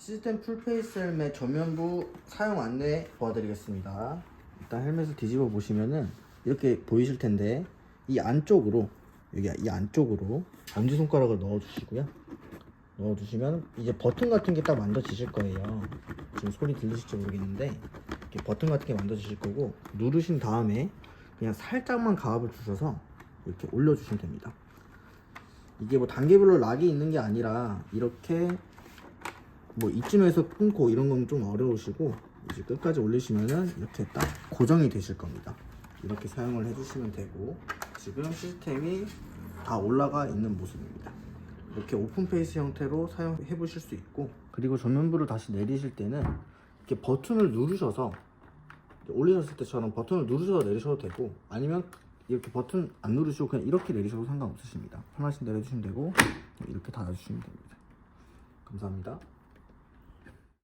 시스템 풀페이스 헬멧 전면부 사용 안내 도와드리겠습니다. 일단 헬멧을 뒤집어 보시면은 이렇게 보이실 텐데 이 안쪽으로 여기 이 안쪽으로 엄지 손가락을 넣어 주시고요. 넣어 주시면 이제 버튼 같은 게 딱 만져지실 거예요. 지금 소리 들리실지 모르겠는데 이렇게 버튼 같은 게 만져지실 거고 누르신 다음에 그냥 살짝만 가압을 주셔서 이렇게 올려 주시면 됩니다. 이게 뭐 단계별로 락이 있는 게 아니라 이렇게 뭐 이쯤에서 끊고 이런 건 좀 어려우시고 이제 끝까지 올리시면은 이렇게 딱 고정이 되실 겁니다. 이렇게 사용을 해주시면 되고 지금 시스템이 다 올라가 있는 모습입니다. 이렇게 오픈 페이스 형태로 사용해 보실 수 있고 그리고 전면부를 다시 내리실 때는 이렇게 버튼을 누르셔서 올리셨을 때처럼 버튼을 누르셔서 내리셔도 되고 아니면 이렇게 버튼 안 누르시고 그냥 이렇게 내리셔도 상관없으십니다. 편하신 대로 해주시면 되고 이렇게 닫아주시면 됩니다. 감사합니다.